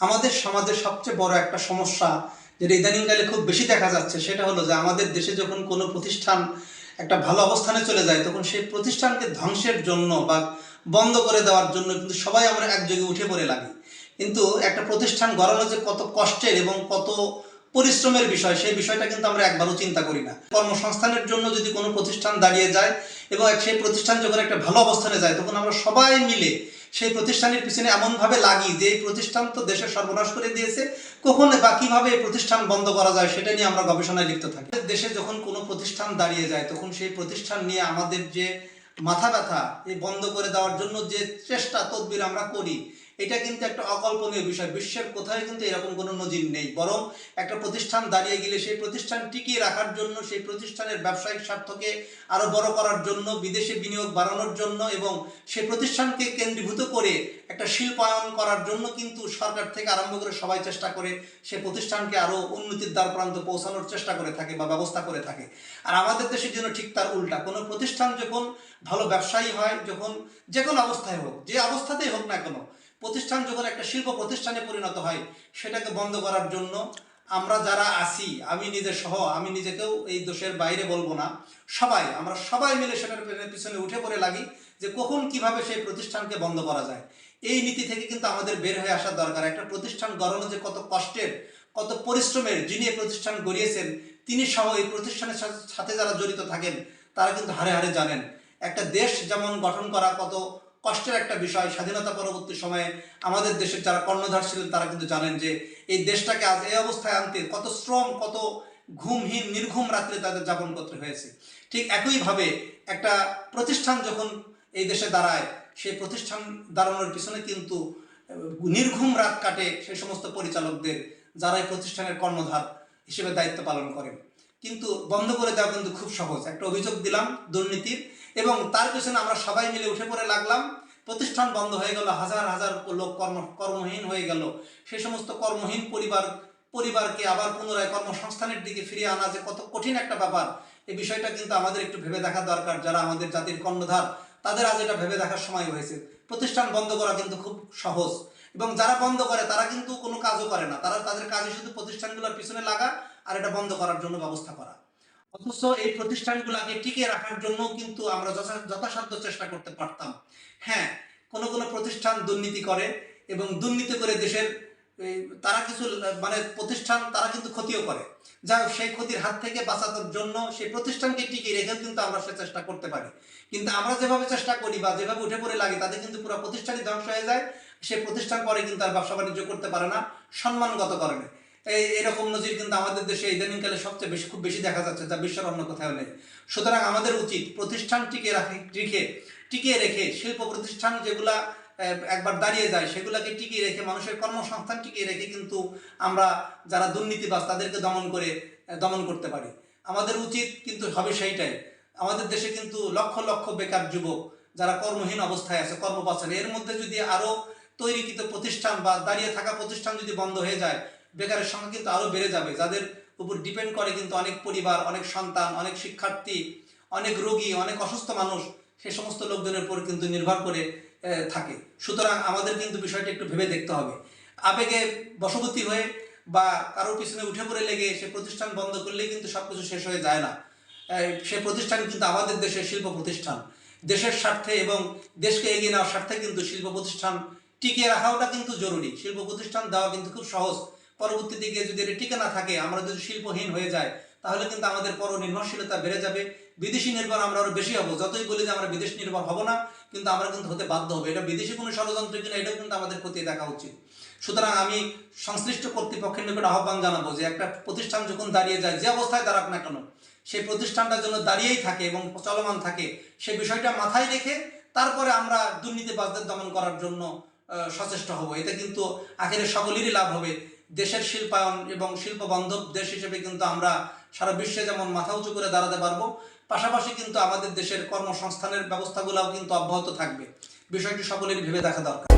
আমাদের সমাজের সবচেয়ে বড় একটা সমস্যা যেটা ইদানিংকালে খুব বেশি দেখা যাচ্ছে, সেটা হলো যে আমাদের দেশে যখন কোনো প্রতিষ্ঠান একটা ভালো অবস্থানে চলে যায়, তখন সেই প্রতিষ্ঠানকে ধ্বংসের জন্য বা বন্ধ করে দেওয়ার জন্য কিন্তু সবাই আমরা একযোগে উঠে পড়ে লাগি। কিন্তু একটা প্রতিষ্ঠান গড়ানো যে কত কষ্টের এবং কত পরিশ্রমের বিষয়, সেই বিষয়টা কিন্তু আমরা একবারও চিন্তা করি না। কর্মসংস্থানের জন্য যদি কোনো প্রতিষ্ঠান দাঁড়িয়ে যায় এবং সেই প্রতিষ্ঠান যখন একটা ভালো অবস্থানে যায়, তখন আমরা সবাই মিলে সেই প্রতিষ্ঠানের পিছনে এমনভাবে লাগি যে এই প্রতিষ্ঠান তো দেশের সর্বনাশ করে দিয়েছে। কখন বা কীভাবে এই প্রতিষ্ঠান বন্ধ করা যায় সেটা নিয়ে আমরা গবেষণায় লিপ্ত থাকি। দেশে যখন কোনো প্রতিষ্ঠান দাঁড়িয়ে যায়, তখন সেই প্রতিষ্ঠান নিয়ে আমাদের যে মাথা ব্যথা এই বন্ধ করে দেওয়ার জন্য যে চেষ্টা, তদবির আমরা করি এটা কিন্তু একটা অকল্পনীয় বিষয়। বিশ্বের কোথায় কিন্তু এরকম কোনো নজির নেই। বরং একটা প্রতিষ্ঠান দাঁড়িয়ে গেলে সেই প্রতিষ্ঠান টিকিয়ে রাখার জন্য, সেই প্রতিষ্ঠানের ব্যবসায়িক স্বার্থকে আরও বড় করার জন্য, বিদেশে বিনিয়োগ বাড়ানোর জন্য এবং সেই প্রতিষ্ঠানকে কেন্দ্রীভূত করে একটা শিল্পায়ন করার জন্য কিন্তু সরকার থেকে আরম্ভ করে সবাই চেষ্টা করে সে প্রতিষ্ঠানকে আরও উন্নতির দ্বার প্রান্ত পৌঁছানোর চেষ্টা করে থাকে বা ব্যবস্থা করে থাকে। আর আমাদের দেশের জন্য ঠিক তার উল্টা। কোনো প্রতিষ্ঠান যখন ভালো ব্যবসায়ী হয়, যখন যে কোনো অবস্থায় হোক, যে অবস্থাতেই হোক না কেন প্রতিষ্ঠান যখন একটা শিল্প প্রতিষ্ঠানে পরিণত হয়, সেটাকে বন্ধ করার জন্য আমরা যারা আছি, আমি নিজে সহ, আমি নিজেকেও এই দোষের বাইরে বলব না, সবাই, আমরা সবাই মিলে সেটার পিছনে উঠে পড়ে লাগি যে কখন কীভাবে সেই প্রতিষ্ঠানকে বন্ধ করা যায়। এই নীতি থেকে কিন্তু আমাদের বের হয়ে আসা দরকার। একটা প্রতিষ্ঠান গড়ানো যে কত কষ্টের, কত পরিশ্রমের যিনি এই প্রতিষ্ঠান গড়িয়েছেন, তিনি সহ এই প্রতিষ্ঠানের সাথে- সাথে যারা জড়িত থাকেন, তারা কিন্তু হারে হারে জানেন। একটা দেশ যেমন গঠন করা কত কষ্টের একটা বিষয়, স্বাধীনতা পরবর্তী সময়ে আমাদের দেশের যারা কর্ণধার ছিলেন তারা কিন্তু জানেন যে এই দেশটাকে আজ এই অবস্থায় আনতে কত শ্রম, কত ঘুমহীন, নির্ঘুম রাত্রে তাদের যাপন করতে হয়েছে। ঠিক একইভাবে একটা প্রতিষ্ঠান যখন এই দেশে দাঁড়ায়, সেই প্রতিষ্ঠান দাঁড়ানোর পিছনে কিন্তু নির্ঘুম রাত কাটে সেই সমস্ত পরিচালকদের যারা এই প্রতিষ্ঠানের কর্ণধার হিসেবে দায়িত্ব পালন করেন। কিন্তু বন্ধ করে দেওয়া কিন্তু খুব সহজ। একটা অভিযোগ দিলাম দুর্নীতির এবং তার পেছনে আমরা সবাই মিলে উঠে পড়ে লাগলাম। প্রতিষ্ঠান বন্ধ হয়ে গেল, হাজার হাজার লোক কর্ম, কর্মহীন হয়ে গেল। সে সমস্ত কর্মহীন পরিবার, পরিবারকে আবার পুনরায় কর্মসংস্থানের দিকে ফিরিয়ে আনা যে কত কঠিন একটা ব্যাপার, এই বিষয়টা কিন্তু আমাদের একটু ভেবে দেখা দরকার। যারা আমাদের জাতির কর্ণধার, তাদের আজ এটা ভেবে দেখার সময় হয়েছে। প্রতিষ্ঠান বন্ধ করা কিন্তু খুব সহজ। এবং যারা বন্ধ করে, তারা কিন্তু কোনো কাজও করে না। তারা, তাদের কাজে শুধু প্রতিষ্ঠানগুলোর পিছনে লাগা আর এটা বন্ধ করার জন্য ব্যবস্থা করা। অথচ এই প্রতিষ্ঠানগুলোকে টিকিয়ে রাখার জন্য কিন্তু আমরা যথা- যথাসাধ্য চেষ্টা করতে পারতাম। হ্যাঁ কোনো কোনো প্রতিষ্ঠান দুর্নীতি করে এবং দুর্নীতি করে দেশের তারা কিছু মানে প্রতিষ্ঠান তারা কিন্তু ক্ষতিও করে। যাই সেই ক্ষতির হাত থেকে বাঁচানোর জন্য সেই প্রতিষ্ঠানকে টিকিয়ে রেখে কিন্তু আমরা সে চেষ্টা করতে পারি। কিন্তু আমরা যেভাবে চেষ্টা করি বা যেভাবে উঠে পড়ে লাগে তাদের কিন্তু পুরো প্রতিষ্ঠানই ধ্বংস হয়ে যায়। সেই প্রতিষ্ঠান পরে কিন্তু আর ব্যবসা বাণিজ্য করতে পারে না, সম্মানগত কারণে। এরকম নজির কিন্তু আমাদের দেশে ইদানিংকালে সবচেয়ে বেশি, খুব বেশি দেখা যাচ্ছে, যা বিশ্বের অন্য কোথাও নেই। সুতরাং আমাদের উচিত প্রতিষ্ঠান টিকে রাখে রেখে টিকিয়ে রেখে শিল্প প্রতিষ্ঠান যেগুলা একবার দাঁড়িয়ে যায়, সেগুলাকে টিকিয়ে রেখে মানুষের কর্মসংস্থান টিকিয়ে রেখে কিন্তু আমরা যারা দুর্নীতিবাজ, তাদেরকে দমন করে দমন করতে পারি। আমাদের উচিত কিন্তু হবে সেইটাই। আমাদের দেশে কিন্তু লক্ষ লক্ষ বেকার যুবক যারা কর্মহীন অবস্থায় আছে কর্ম এর মধ্যে যদি আরও তৈরিকৃত প্রতিষ্ঠান বা দাঁড়িয়ে থাকা প্রতিষ্ঠান যদি বন্ধ হয়ে যায় বেকারের সংখ্যা কিন্তু আরও বেড়ে যাবে। যাদের উপর ডিপেন্ড করে কিন্তু অনেক পরিবার, অনেক সন্তান, অনেক শিক্ষার্থী, অনেক রোগী, অনেক অসুস্থ মানুষ সে সমস্ত লোকজনের উপর কিন্তু নির্ভর করে থাকে। সুতরাং আমাদের কিন্তু বিষয়টা একটু ভেবে দেখতে হবে। আবেগে বশবর্তী হয়ে বা কারোর পিছনে উঠে পড়ে লেগে সে প্রতিষ্ঠান বন্ধ করলেই কিন্তু সবকিছু শেষ হয়ে যায় না। সে প্রতিষ্ঠান কিন্তু আমাদের দেশের শিল্প প্রতিষ্ঠান। দেশের স্বার্থে এবং দেশকে এগিয়ে নেওয়ার স্বার্থে কিন্তু শিল্প প্রতিষ্ঠান টিকিয়ে রাখাটা কিন্তু জরুরি। শিল্প প্রতিষ্ঠান দেওয়া কিন্তু খুব সহজ। পরবর্তী দিকে যদি এটা টিকে না থাকে, আমরা যদি শিল্পহীন হয়ে যায় তাহলে কিন্তু আমাদের পর নির্ভরশীলতা বেড়ে যাবে। বিদেশি নির্ভর আমরা আরও বেশি হব। যতই বলি যে আমরা বিদেশ নির্ভর হব না, কিন্তু আমরা কিন্তু হতে বাধ্য হবে। এটা বিদেশি কোনো ষড়যন্ত্র কিনা, এটাও কিন্তু আমাদের খতিয়ে দেখা উচিত। সুতরাং আমি সংশ্লিষ্ট কর্তৃপক্ষের নিকট আহ্বান জানাব যে একটা প্রতিষ্ঠান যখন দাঁড়িয়ে যায়, যে অবস্থায় দাঁড়াক না কেন, সেই প্রতিষ্ঠানটার জন্য দাঁড়িয়েই থাকে এবং চলমান থাকে সেই বিষয়টা মাথায় রেখে তারপরে আমরা দুর্নীতিবাজদের দমন করার জন্য সচেষ্ট হব। এতে কিন্তু আখেরে সকলেরই লাভ হবে। দেশের শিল্পায়ন এবং শিল্প বান্ধব দেশ হিসেবে কিন্তু আমরা সারা বিশ্বে যেমন মাথা উঁচু করে দাঁড়াতে পারব, পাশাপাশি কিন্তু আমাদের দেশের কর্মসংস্থানের ব্যবস্থাগুলোও কিন্তু অব্যাহত থাকবে। বিষয়টি সকলের ভেবে দেখা দরকার।